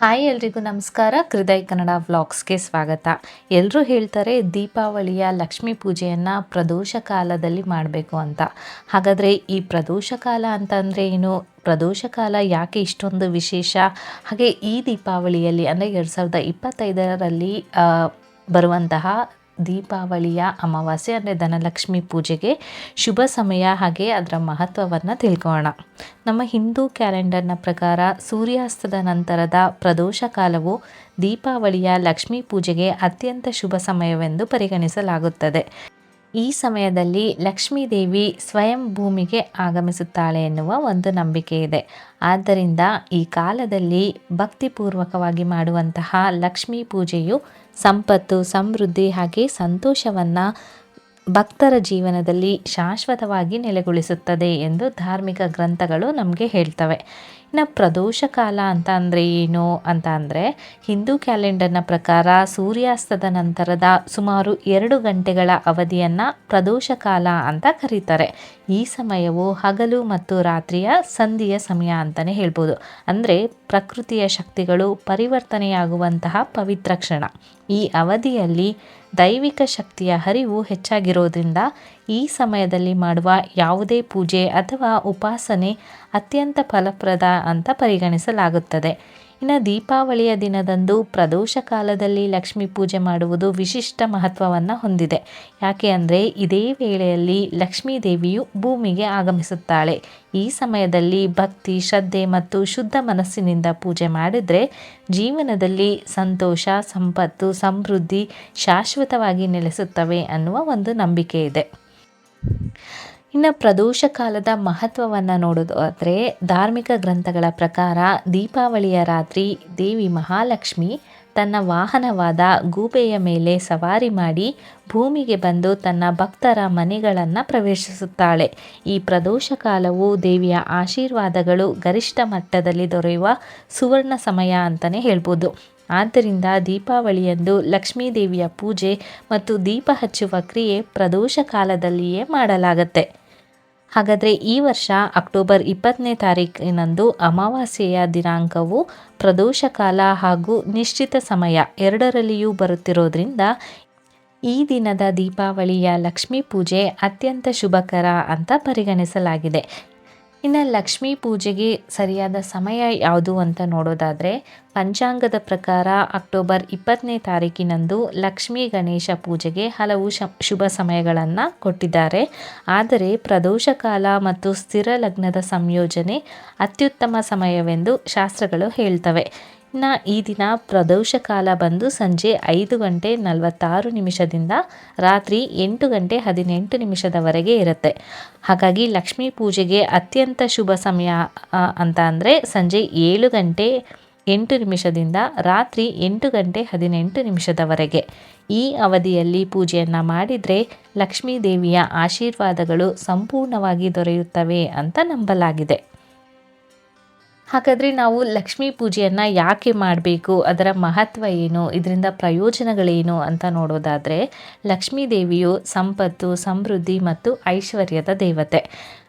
Hi ಎಲ್ರಿಗೂ ನಮಸ್ಕಾರ. ಹೃದಯ ಕನ್ನಡ ವ್ಲಾಗ್ಸ್ಗೆ ಸ್ವಾಗತ. ಎಲ್ಲರೂ ಹೇಳ್ತಾರೆ ದೀಪಾವಳಿಯ ಲಕ್ಷ್ಮೀ ಪೂಜೆಯನ್ನು ಪ್ರದೋಷ ಕಾಲದಲ್ಲಿ ಮಾಡಬೇಕು ಅಂತ. ಹಾಗಾದರೆ ಈ ಪ್ರದೋಷ ಕಾಲ ಅಂತಂದರೆ ಏನು? ಪ್ರದೋಷ ಕಾಲ ಯಾಕೆ ಇಷ್ಟೊಂದು ವಿಶೇಷ? ಹಾಗೆ ಈ ದೀಪಾವಳಿಯಲ್ಲಿ ಅಂದರೆ ಎರಡು ಸಾವಿರದ ಇಪ್ಪತ್ತೈದರಲ್ಲಿ ಬರುವಂತಹ ದೀಪಾವಳಿಯ ಅಮಾವಾಸ್ಯೆ ಅಂದರೆ ಧನಲಕ್ಷ್ಮಿ ಪೂಜೆಗೆ ಶುಭ ಸಮಯ ಹಾಗೆ ಅದರ ಮಹತ್ವವನ್ನು ತಿಳ್ಕೋಣ ನಮ್ಮ ಹಿಂದೂ ಕ್ಯಾಲೆಂಡರ್ನ ಪ್ರಕಾರ ಸೂರ್ಯಾಸ್ತದ ನಂತರದ ಪ್ರದೋಷ ಕಾಲವು ದೀಪಾವಳಿಯ ಲಕ್ಷ್ಮೀ ಪೂಜೆಗೆ ಅತ್ಯಂತ ಶುಭ ಸಮಯವೆಂದು ಪರಿಗಣಿಸಲಾಗುತ್ತದೆ. ಈ ಸಮಯದಲ್ಲಿ ಲಕ್ಷ್ಮೀದೇವಿ ಸ್ವಯಂ ಭೂಮಿಗೆ ಆಗಮಿಸುತ್ತಾಳೆ ಎನ್ನುವ ಒಂದು ನಂಬಿಕೆ ಇದೆ. ಆದ್ದರಿಂದ ಈ ಕಾಲದಲ್ಲಿ ಭಕ್ತಿಪೂರ್ವಕವಾಗಿ ಮಾಡುವಂತಹ ಲಕ್ಷ್ಮೀ ಪೂಜೆಯು ಸಂಪತ್ತು, ಸಮೃದ್ಧಿ ಹಾಗೆ ಸಂತೋಷವನ್ನು ಭಕ್ತರ ಜೀವನದಲ್ಲಿ ಶಾಶ್ವತವಾಗಿ ನೆಲೆಗೊಳಿಸುತ್ತದೆ ಎಂದು ಧಾರ್ಮಿಕ ಗ್ರಂಥಗಳು ನಮಗೆ ಹೇಳ್ತವೆ. ಇನ್ನು ಪ್ರದೋಷ ಕಾಲ ಅಂತ ಅಂದರೆ ಏನು ಅಂತ ಅಂದರೆ ಹಿಂದೂ ಕ್ಯಾಲೆಂಡರ್ನ ಪ್ರಕಾರ ಸೂರ್ಯಾಸ್ತದ ನಂತರದ ಸುಮಾರು ಎರಡು ಗಂಟೆಗಳ ಅವಧಿಯನ್ನು ಪ್ರದೋಷ ಕಾಲ ಅಂತ ಕರೀತಾರೆ. ಈ ಸಮಯವು ಹಗಲು ಮತ್ತು ರಾತ್ರಿಯ ಸಂಧಿಯ ಸಮಯ ಅಂತಲೇ ಹೇಳ್ಬೋದು. ಅಂದರೆ ಪ್ರಕೃತಿಯ ಶಕ್ತಿಗಳು ಪರಿವರ್ತನೆಯಾಗುವಂತಹ ಪವಿತ್ರ ಕ್ಷಣ. ಈ ಅವಧಿಯಲ್ಲಿ ದೈವಿಕ ಶಕ್ತಿಯ ಹರಿವು ಹೆಚ್ಚಾಗಿರೋದ್ರಿಂದ ಈ ಸಮಯದಲ್ಲಿ ಮಾಡುವ ಯಾವುದೇ ಪೂಜೆ ಅಥವಾ ಉಪಾಸನೆ ಅತ್ಯಂತ ಫಲಪ್ರದ ಅಂತ ಪರಿಗಣಿಸಲಾಗುತ್ತದೆ. ಇನ್ನು ದೀಪಾವಳಿಯ ದಿನದಂದು ಪ್ರದೋಷ ಕಾಲದಲ್ಲಿ ಲಕ್ಷ್ಮೀ ಪೂಜೆ ಮಾಡುವುದು ವಿಶಿಷ್ಟ ಮಹತ್ವವನ್ನು ಹೊಂದಿದೆ. ಯಾಕೆ ಅಂದರೆ ಇದೇ ವೇಳೆಯಲ್ಲಿ ಲಕ್ಷ್ಮೀ ದೇವಿಯು ಭೂಮಿಗೆ ಆಗಮಿಸುತ್ತಾಳೆ. ಈ ಸಮಯದಲ್ಲಿ ಭಕ್ತಿ, ಶ್ರದ್ಧೆ ಮತ್ತು ಶುದ್ಧ ಮನಸ್ಸಿನಿಂದ ಪೂಜೆ ಮಾಡಿದರೆ ಜೀವನದಲ್ಲಿ ಸಂತೋಷ, ಸಂಪತ್ತು, ಸಮೃದ್ಧಿ ಶಾಶ್ವತವಾಗಿ ನೆಲೆಸುತ್ತವೆ ಅನ್ನುವ ಒಂದು ನಂಬಿಕೆ ಇದೆ. ಇನ್ನು ಪ್ರದೋಷ ಕಾಲದ ಮಹತ್ವವನ್ನು ನೋಡೋದಾದರೆ ಧಾರ್ಮಿಕ ಗ್ರಂಥಗಳ ಪ್ರಕಾರ ದೀಪಾವಳಿಯ ರಾತ್ರಿ ದೇವಿ ಮಹಾಲಕ್ಷ್ಮಿ ತನ್ನ ವಾಹನವಾದ ಗೂಬೆಯ ಮೇಲೆ ಸವಾರಿ ಮಾಡಿ ಭೂಮಿಗೆ ಬಂದು ತನ್ನ ಭಕ್ತರ ಮನೆಗಳನ್ನು ಪ್ರವೇಶಿಸುತ್ತಾಳೆ. ಈ ಪ್ರದೋಷ ಕಾಲವು ದೇವಿಯ ಆಶೀರ್ವಾದಗಳು ಗರಿಷ್ಠ ಮಟ್ಟದಲ್ಲಿ ದೊರೆಯುವ ಸುವರ್ಣ ಸಮಯ ಅಂತಲೇ ಹೇಳ್ಬೋದು. ಆದ್ದರಿಂದ ದೀಪಾವಳಿಯಂದು ಲಕ್ಷ್ಮೀದೇವಿಯ ಪೂಜೆ ಮತ್ತು ದೀಪ ಹಚ್ಚುವ ಕ್ರಿಯೆ ಪ್ರದೋಷ ಕಾಲದಲ್ಲಿಯೇ ಮಾಡಲಾಗುತ್ತೆ. ಹಾಗಾದರೆ ಈ ವರ್ಷ ಅಕ್ಟೋಬರ್ ಇಪ್ಪತ್ತನೇ ತಾರೀಕಿನಂದು ಅಮಾವಾಸ್ಯೆಯ ದಿನಾಂಕವು ಪ್ರದೋಷ ಕಾಲ ಹಾಗೂ ನಿಶ್ಚಿತ ಸಮಯ ಎರಡರಲ್ಲಿಯೂ ಬರುತ್ತಿರೋದ್ರಿಂದ ಈ ದಿನದ ದೀಪಾವಳಿಯ ಲಕ್ಷ್ಮೀ ಪೂಜೆ ಅತ್ಯಂತ ಶುಭಕರ ಅಂತ ಪರಿಗಣಿಸಲಾಗಿದೆ. ಇನ್ನು ಲಕ್ಷ್ಮೀ ಪೂಜೆಗೆ ಸರಿಯಾದ ಸಮಯ ಯಾವುದು ಅಂತ ನೋಡೋದಾದರೆ ಪಂಚಾಂಗದ ಪ್ರಕಾರ ಅಕ್ಟೋಬರ್ ಇಪ್ಪತ್ತನೇ ತಾರೀಕಿನಂದು ಲಕ್ಷ್ಮೀ ಗಣೇಶ ಪೂಜೆಗೆ ಹಲವು ಶುಭ ಸಮಯಗಳನ್ನು ಕೊಟ್ಟಿದ್ದಾರೆ. ಆದರೆ ಪ್ರದೋಷ ಕಾಲ ಮತ್ತು ಸ್ಥಿರ ಲಗ್ನದ ಸಂಯೋಜನೆ ಅತ್ಯುತ್ತಮ ಸಮಯವೆಂದು ಶಾಸ್ತ್ರಗಳು ಹೇಳ್ತವೆ. ಇನ್ನು ಈ ದಿನ ಪ್ರದೋಷ ಕಾಲ ಬಂದು ಸಂಜೆ ಐದು ಗಂಟೆ ನಲವತ್ತಾರು ನಿಮಿಷದಿಂದ ರಾತ್ರಿ ಎಂಟು ಗಂಟೆ ಹದಿನೆಂಟು ನಿಮಿಷದವರೆಗೆ ಇರುತ್ತೆ. ಹಾಗಾಗಿ ಲಕ್ಷ್ಮೀ ಪೂಜೆಗೆ ಅತ್ಯಂತ ಶುಭ ಸಮಯ ಅಂತ ಅಂದರೆ ಸಂಜೆ ಏಳು ಗಂಟೆ ಎಂಟು ನಿಮಿಷದಿಂದ ರಾತ್ರಿ ಎಂಟು ಗಂಟೆ ಹದಿನೆಂಟು ನಿಮಿಷದವರೆಗೆ. ಈ ಅವಧಿಯಲ್ಲಿ ಪೂಜೆಯನ್ನು ಮಾಡಿದರೆ ಲಕ್ಷ್ಮೀ ದೇವಿಯ ಆಶೀರ್ವಾದಗಳು ಸಂಪೂರ್ಣವಾಗಿ ದೊರೆಯುತ್ತವೆ ಅಂತ ನಂಬಲಾಗಿದೆ. ಹಾಗಾದರೆ ನಾವು ಲಕ್ಷ್ಮೀ ಪೂಜೆಯನ್ನು ಯಾಕೆ ಮಾಡಬೇಕು? ಅದರ ಮಹತ್ವ ಏನು? ಇದರಿಂದ ಪ್ರಯೋಜನಗಳೇನು ಅಂತ ನೋಡೋದಾದರೆ ಲಕ್ಷ್ಮೀ ದೇವಿಯು ಸಂಪತ್ತು, ಸಮೃದ್ಧಿ ಮತ್ತು ಐಶ್ವರ್ಯದ ದೇವತೆ.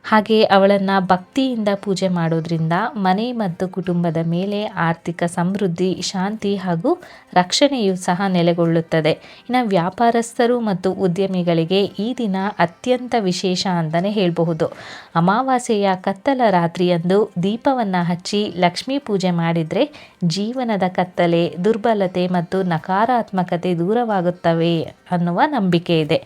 ಹಾಗೆ ಅವಳನ್ನು ಭಕ್ತಿಯಿಂದ ಪೂಜೆ ಮಾಡೋದ್ರಿಂದ ಮನೆ ಮತ್ತು ಕುಟುಂಬದ ಮೇಲೆ ಆರ್ಥಿಕ ಸಮೃದ್ಧಿ, ಶಾಂತಿ ಹಾಗೂ ರಕ್ಷಣೆಯು ಸಹ ನೆಲೆಗೊಳ್ಳುತ್ತದೆ. ಇನ್ನು ವ್ಯಾಪಾರಸ್ಥರು ಮತ್ತು ಉದ್ಯಮಿಗಳಿಗೆ ಈ ದಿನ ಅತ್ಯಂತ ವಿಶೇಷ ಅಂತಲೇ ಹೇಳಬಹುದು. ಅಮಾವಾಸ್ಯೆಯ ಕತ್ತಲ ರಾತ್ರಿಯಂದು ದೀಪವನ್ನು ಹಚ್ಚಿ ಲಕ್ಷ್ಮೀ ಪೂಜೆ ಮಾಡಿದರೆ ಜೀವನದ ಕತ್ತಲೆ, ದುರ್ಬಲತೆ ಮತ್ತು ನಕಾರಾತ್ಮಕತೆ ದೂರವಾಗುತ್ತವೆ ಅನ್ನುವ ನಂಬಿಕೆ ಇದೆ.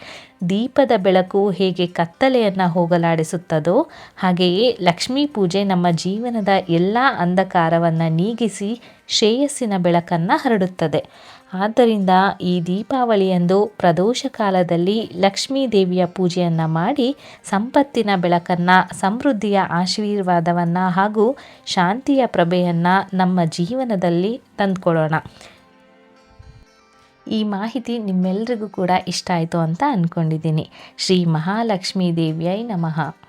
ದೀಪದ ಬೆಳಕು ಹೇಗೆ ಕತ್ತಲೆಯನ್ನು ಹೋಗಲಾಡಿಸುತ್ತದೋ ಹಾಗೆಯೇ ಲಕ್ಷ್ಮೀ ಪೂಜೆ ನಮ್ಮ ಜೀವನದ ಎಲ್ಲ ಅಂಧಕಾರವನ್ನು ನೀಗಿಸಿ ಶ್ರೇಯಸ್ಸಿನ ಬೆಳಕನ್ನು ಹರಡುತ್ತದೆ. ಆದ್ದರಿಂದ ಈ ದೀಪಾವಳಿಯಂದು ಪ್ರದೋಷ ಕಾಲದಲ್ಲಿ ಲಕ್ಷ್ಮೀ ದೇವಿಯ ಪೂಜೆಯನ್ನು ಮಾಡಿ ಸಂಪತ್ತಿನ ಬೆಳಕನ್ನು, ಸಮೃದ್ಧಿಯ ಆಶೀರ್ವಾದವನ್ನು ಹಾಗೂ ಶಾಂತಿಯ ಪ್ರಭೆಯನ್ನು ನಮ್ಮ ಜೀವನದಲ್ಲಿ ತಂದುಕೊಳ್ಳೋಣ ಈ ಮಾಹಿತಿ ನಿಮ್ಮೆಲ್ರಿಗೂ ಕೂಡ ಇಷ್ಟ ಆಯಿತು ಅಂತ ಅಂದ್ಕೊಂಡಿದ್ದೀನಿ ಶ್ರೀ ಮಹಾಲಕ್ಷ್ಮೀ ದೇವಿಯೈ ನಮಃ.